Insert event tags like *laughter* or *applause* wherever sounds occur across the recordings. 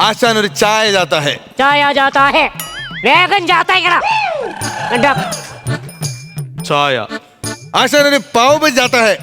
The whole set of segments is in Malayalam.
ആശാൻ ഒരു ചായ ജാത്താ ഹേ ചായ ജാത്താ ഹേ വേഗം ജാത്തായിക്കടാ ചായ ആശാൻ ഒരു പാവ് ജാത്താ ഹേ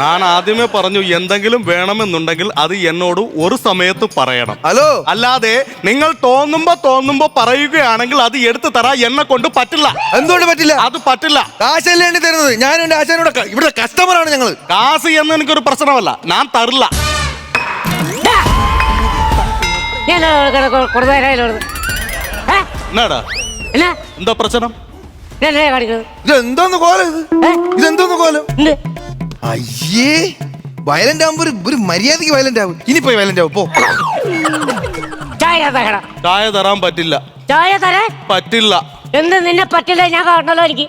ഞാൻ ആദ്യമേ പറഞ്ഞു എന്തെങ്കിലും വേണമെന്നുണ്ടെങ്കിൽ അത് എന്നോട് ഒരു സമയത്ത് പറയണം. ഹലോ? അല്ലാതെ നിങ്ങൾ തോന്നുമ്പോ തോന്നുമ്പോ പറയുകയാണെങ്കിൽ അത് എടുത്തു തരാ എന്നെ കൊണ്ട് പറ്റില്ല. എന്തുകൊണ്ട് പറ്റില്ല? അത് പറ്റില്ല. കാശല്ലേ തരുന്നത്? ഞാൻ എന്റെ ആശാനോട് ഇവിടെ കസ്റ്റമറാണ് ഞങ്ങൾ കാശ് എന്ന് എനിക്കൊരു പ്രശ്നമല്ല. ഞാൻ തരില്ല. ഞാൻ എന്നാടാ? എന്നാ? എന്താ പ്രശ്നം? എന്നാ കാണിക്കുന്നത് ഇത് എന്തോന്ന് കോലം ഇത്? ഇതെന്തോന്ന് കോലം? അയ്യേ വയലന്റ് ആവുമ്പോ ഒരു മര്യാദയ്ക്ക് വയലന്റ് ആവും. ഇനി പോയി വയലന്റ് ആവും പോ. ചായ തരാൻ പറ്റില്ല. ചായ തരാൻ? പറ്റില്ല. എന്ത് നിന്നെ പറ്റില്ല ഞാൻ കാണണല്ലോ എനിക്ക്.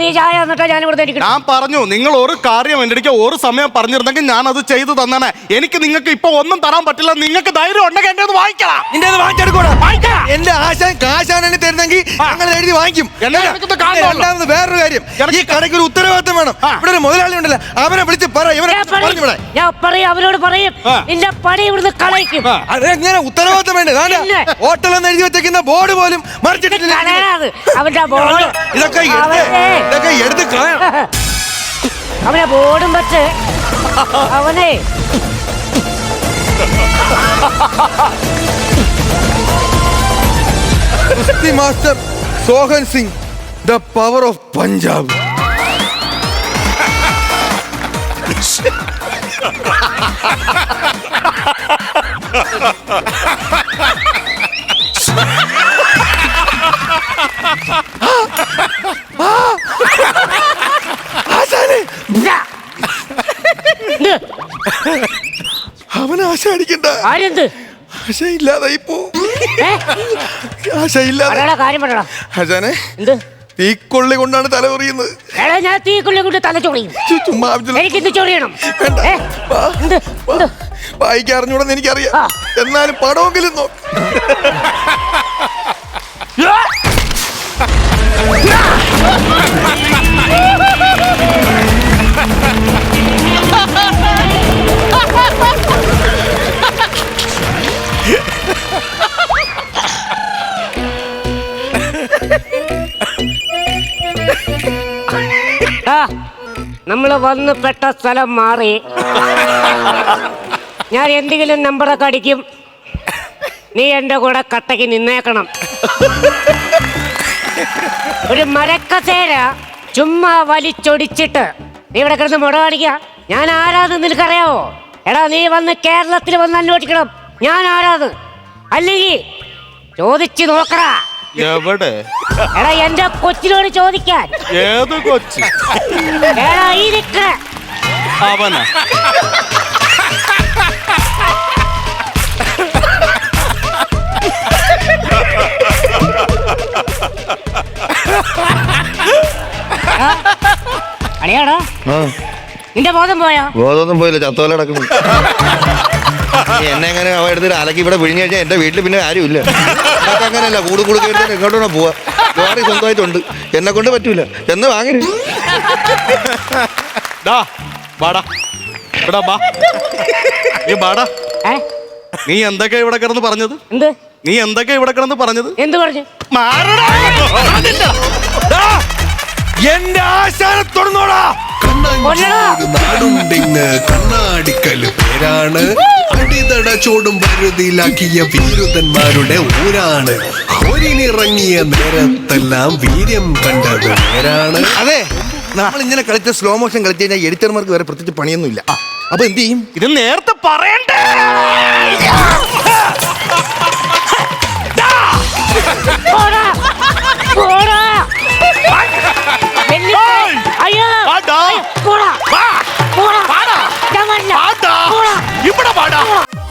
നീ ചായ എന്നിട്ടാ ഞാൻ ഇവിടെ ഞാൻ പറഞ്ഞു നിങ്ങൾ ഒരു കാര്യം എന്റെ അടുക്ക ഒരു സമയം പറഞ്ഞിരുന്നെങ്കിൽ ഞാൻ അത് ചെയ്തു തന്നെ എനിക്ക് നിങ്ങൾക്ക് ഇപ്പൊ ഒന്നും തരാൻ പറ്റില്ല. നിങ്ങൾക്ക് ധൈര്യം ഉണ്ടെങ്കിൽ എന്റെ അത് വാങ്ങിക്കണം നിന്റെ വാങ്ങിച്ചെടുക്കൂടാ. എന്റെ ആശയം കാശാണ് ഞങ്ങൾ എഴുതി വാങ്ങിക്കും. രണ്ടാമത് വേറൊരു കാര്യം. ഈ കടയ്ക്ക് ഒരു ഉത്തരവാദിത്തം വേണം. ഇവിടെ ഒരു മുതലാളി ഉണ്ടല്ലോ. അവനെ വിളിച്ച് പറ ഇവനെ ഞാൻ പറയും. പറഞ്ഞു വിടാൻ ഞാൻ പറയും അവരോട് പറയും. ആ. നിന്റെ പണി ഇവിടുന്ന് കളയിക്കും. അതെങ്ങനെ ഉത്തരവാദിത്തം വേണ്ടേ. ഹോട്ടൽ എന്ന് എഴുതി വെച്ചേക്കുന്ന ബോർഡ് പോലും മറിച്ചിട്ടില്ല. ഇതൊക്കെ എടുത്ത് അവനെ ഇതൊക്കെ എടുത്ത് *laughs* അവനെ ബോർഡും വെച്ച് അവനെ *laughs* കുസ്തി master Sohan Singh the power of Punjab. അവന് ആശ അടിക്കണ്ട ആരെന്ത്? ആശ ഇല്ലാതായി പോ പറയടാ കാര്യം പറയടാ ആശാനെ എന്ത് തീക്കൊള്ളി കൊണ്ടാണ് തല എറിയുന്നത് എടാ ഞാൻ തീക്കുള്ളി കൊണ്ട് തല ചൊളിയും ചുമ്മാ ആവശ്യമില്ല. എനിക്ക് ഇന്ന് ചൊറിയണം വേണ്ട. ഏ? വാ. എന്ത് എന്ത് വായിക്കാൻ അറിഞ്ഞൂടെന്ന് എനിക്കറിയാം ആ. എന്നാലും പടമെങ്കിലും നോക്ക് നമ്മൾ വന്ന് പെട്ട സ്ഥലം മാറി. ഞാൻ എന്തെങ്കിലും നമ്പറൊക്കെ അടിക്കും. നീ എന്റെ കൂടെ കട്ടയ്ക്ക് നിന്നേക്കണം. ഒരു മരക്കസേര ചുമ്മാ വലിച്ചൊടിച്ചിട്ട് നീ ഇവിടെ കിടന്ന് മുട ഞാൻ ആരാധന നിനക്കറിയാവോ? എടാ നീ വന്ന് കേരളത്തിൽ വന്ന് അന്വേഷിക്കണം. ഞാൻ ആരാത് അല്ലെങ്കിൽ ചോദിച്ചു നോക്കടാ. എവിടെ? എടാ എന്റെ കൊച്ചിനോട് ചോദിക്കാൻ. ഏത് കൊച്ചി? എടാ ഈ നിക്കണ. അവനാ. അളിയാടാ നിന്റെ ബോധം പോയാ? ബോധമൊന്നും പോയില്ല ചത്തോല കിടക്കുന്നു. എന്നെ എങ്ങനെ അവ എടുത്തിട്ട് അലക്കി ഇവിടെ വിഴിഞ്ഞു കഴിഞ്ഞാൽ എന്റെ വീട്ടിൽ പിന്നെ ആരുമില്ല അതൊക്കെ അങ്ങനെയല്ല കൂടു കൂടു കയറി എങ്ങോട്ടാണോ പോവാ. ലോറി സ്വന്തമായിട്ടുണ്ട്. എന്നെ കൊണ്ട് പറ്റൂല. എന്ന് വാങ്ങി. വാടാ. ഇവിടെ വാ. നീ വാടാ. ഏ? നീ എന്തൊക്കെ ഇവിടെ കിടന്ന് പറഞ്ഞത്? എന്ത്? നീ എന്തൊക്കെ ഇവിടെ കിടന്ന് പറഞ്ഞത്? എന്ത് പറഞ്ഞു? മാറടാ. എന്റെ ആശാനെ തുറന്നോടാ കണ്ണഞ്ചൂട് നാടുണ്ടിങ് കണ്ണാടിക്കൽ പേരാണ്. അടിതട ചോടും പരുതിയിലാക്കിയ വീരുതന്മാരുടെ ഊരാണ്. ഹോരിനിറങ്ങിയ നേരത്തെല്ലാം വീര്യം കണ്ടത് നേരാണ്. അതെ നമ്മൾ ഇങ്ങനെ കളിച്ച സ്ലോ മോഷൻ കളിച്ചു കഴിഞ്ഞാൽ എഡിറ്റർമാർക്ക് വരെ പ്രത്യേകിച്ച് പണിയൊന്നുമില്ല. അപ്പൊ എന്ത് ചെയ്യും? ഇത് നേരത്തെ പറയണ്ടേ?